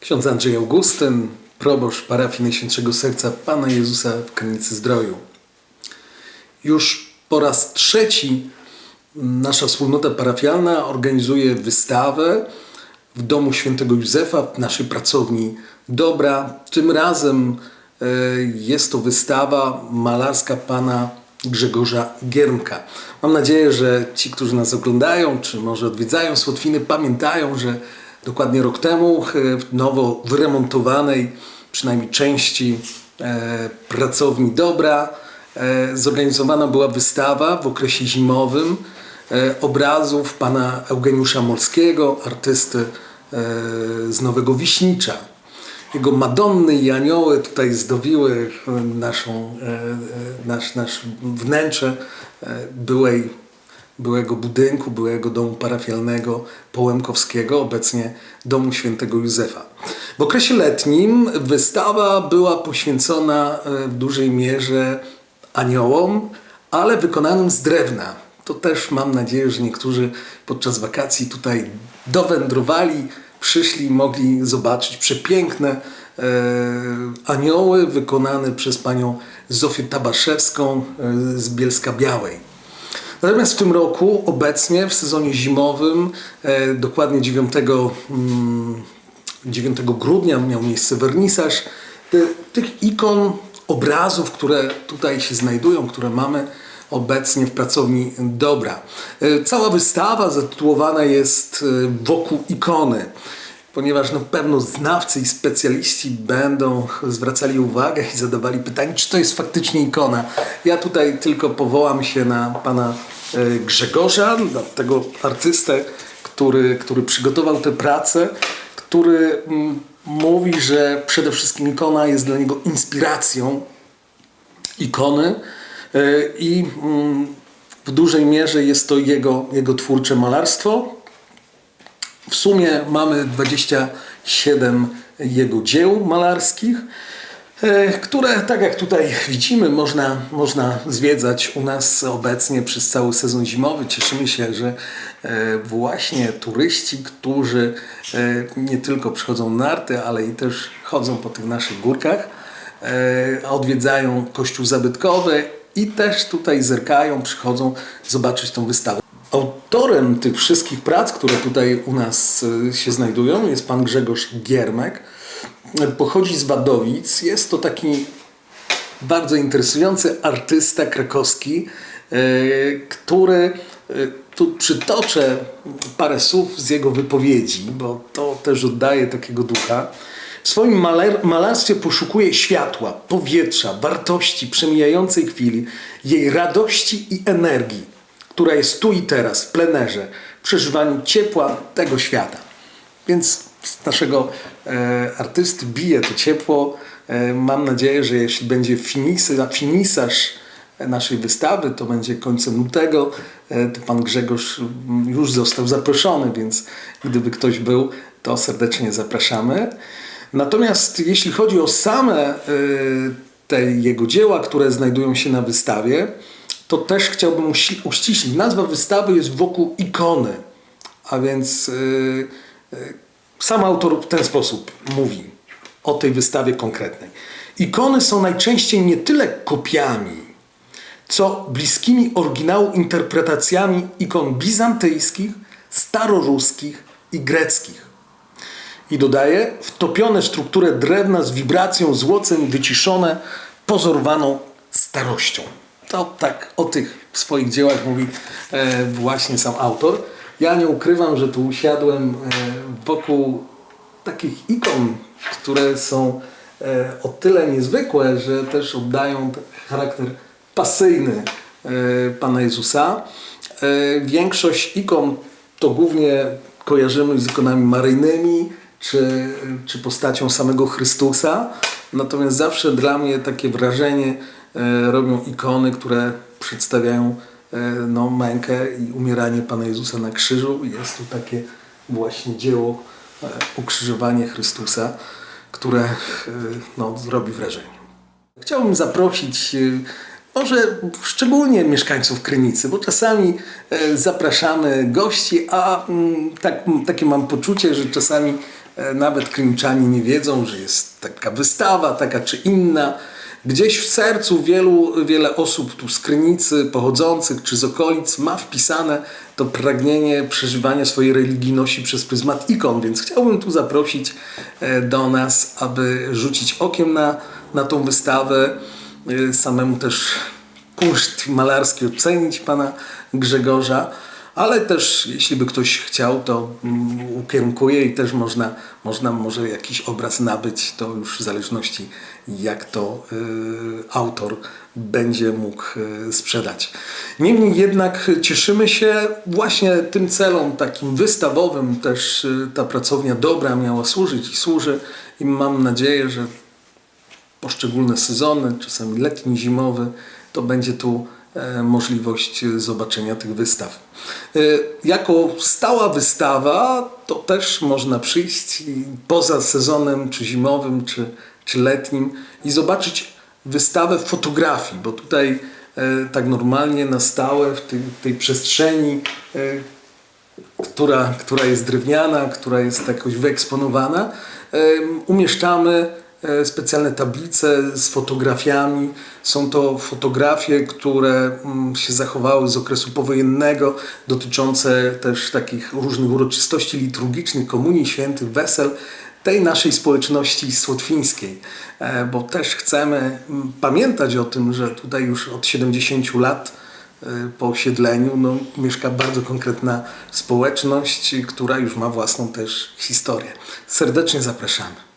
Ksiądz Andrzej Augustyn, proboszcz parafii Najświętszego Serca Pana Jezusa w Krynicy Zdroju. Już po raz trzeci nasza wspólnota parafialna organizuje wystawę w Domu Świętego Józefa, w naszej pracowni Dobra. Tym razem e, jest to wystawa malarska pana Grzegorza Giermka. Mam nadzieję, że ci, którzy nas oglądają, czy może odwiedzają Słotwiny, pamiętają, że dokładnie rok temu e, w nowo wyremontowanej, przynajmniej części e, pracowni Dobra, e, zorganizowana była wystawa w okresie zimowym e, obrazów pana Eugeniusza Molskiego, artysty e, z Nowego Wiśnicza. Jego Madonny i anioły tutaj zdobiły e, naszą, e, e, nasz, nasz wnętrze e, byłej, byłego budynku, byłego domu parafialnego Połękowskiego, obecnie domu świętego Józefa. W okresie letnim wystawa była poświęcona e, w dużej mierze aniołom, ale wykonanym z drewna. To też mam nadzieję, że niektórzy podczas wakacji tutaj dowędrowali, przyszli, mogli zobaczyć przepiękne e, anioły wykonane przez panią Zofię Tabaszewską e, z Bielska Białej. Natomiast w tym roku, obecnie w sezonie zimowym, e, dokładnie 9, mm, 9 grudnia miał miejsce wernisaż ty, tych ikon, obrazów, które tutaj się znajdują, które mamy obecnie w pracowni Dobra. E, Cała wystawa zatytułowana jest e, wokół ikony ponieważ no, pewno znawcy i specjaliści będą zwracali uwagę i zadawali pytanie, czy to jest faktycznie ikona. Ja tutaj tylko powołam się na pana e, Grzegorza, tego artystę, który, który przygotował tę pracę, który mm, mówi, że przede wszystkim ikona jest dla niego inspiracją ikony e, i mm, w dużej mierze jest to jego, jego twórcze malarstwo. W sumie mamy 27 jego dzieł malarskich, e, które, tak jak tutaj widzimy, można, można zwiedzać u nas obecnie przez cały sezon zimowy. Cieszymy się, że e, właśnie turyści, którzy e, nie tylko przychodzą na narty, ale i też chodzą po tych naszych górkach, odwiedzają kościół zabytkowy i też tutaj zerkają, przychodzą zobaczyć tą wystawę. Autorem tych wszystkich prac, które tutaj u nas e, się znajdują, jest pan Grzegorz Giermek. Pochodzi z Wadowic. Jest to taki bardzo interesujący artysta krakowski, e, który e, tu przytoczę parę słów z jego wypowiedzi, bo to też oddaje takiego ducha. W swoim maler, malarstwie poszukuje światła, powietrza, wartości przemijającej chwili, jej radości i energii która jest tu i teraz, w plenerze, w przeżywaniu ciepła tego świata. Więc z naszego e, artysty bije to ciepło. E, mam nadzieję, że jeśli będzie finisaż naszej wystawy, to będzie końcem lutego, e, to pan Grzegorz już został zaproszony, więc gdyby ktoś był, to serdecznie zapraszamy. Natomiast jeśli chodzi o same e, te jego dzieła, które znajdują się na wystawie, to też chciałbym uści- uściślić. Nazwa wystawy jest wokół ikony, a więc yy, yy, sam autor w ten sposób mówi o tej wystawie konkretnej. Ikony są najczęściej nie tyle kopiami, co bliskimi oryginału interpretacjami ikon bizantyjskich, staroruskich i greckich. I dodaje, wtopione w strukturę drewna z wibracją, złocem wyciszone, pozorowaną starością. To tak o tych swoich dziełach mówi e, właśnie sam autor. Ja nie ukrywam, że tu usiadłem e, wokół takich ikon, które są e, o tyle niezwykłe, że też oddają charakter pasyjny e, Pana Jezusa. E, większość ikon to głównie kojarzymy z ikonami maryjnymi, czy, czy postacią samego Chrystusa. Natomiast zawsze dla mnie takie wrażenie robią ikony, które przedstawiają e, no, mękę i umieranie Pana Jezusa na krzyżu. Jest tu takie właśnie dzieło e, ukrzyżowanie Chrystusa, które e, no, zrobi wrażenie. Chciałbym zaprosić e, może szczególnie mieszkańców Krynicy, bo czasami e, zapraszamy gości, a mm, tak, takie mam poczucie, że czasami e, nawet Kryniczanie nie wiedzą, że jest taka wystawa, taka czy inna. Gdzieś w sercu wielu, wiele osób tu z Krynicy pochodzących czy z okolic ma wpisane to pragnienie przeżywania swojej religijności przez pryzmat ikon, więc chciałbym tu zaprosić e, do nas, aby rzucić okiem na, na tą wystawę, e, samemu też kunszt malarski ocenić pana Grzegorza, ale też jeśli by ktoś chciał, to mm, ukierunkuję i też można, można może jakiś obraz nabyć, to już w zależności jak to y, autor będzie mógł y, sprzedać. Niemniej jednak cieszymy się właśnie tym celom takim wystawowym. Też y, ta pracownia dobra miała służyć i służy. I mam nadzieję, że poszczególne sezony, czasami letni, zimowy, to będzie tu możliwość e, zobaczenia tych wystaw. E, Jako stała wystawa to też można przyjść poza sezonem czy zimowym, czy, czy letnim i zobaczyć wystawę fotografii, bo tutaj e, tak normalnie na stałe w tej, tej przestrzeni która, która jest drewniana, która jest jakoś wyeksponowana, umieszczamy specjalne tablice z fotografiami. Są to fotografie, które mm, się zachowały z okresu powojennego, dotyczące też takich różnych uroczystości liturgicznych, komunii świętych, wesel tej naszej społeczności słotwińskiej, E, bo też chcemy mm, pamiętać o tym, że tutaj już od 70 lat y, po osiedleniu no, mieszka bardzo konkretna społeczność, która już ma własną też historię. Serdecznie zapraszamy.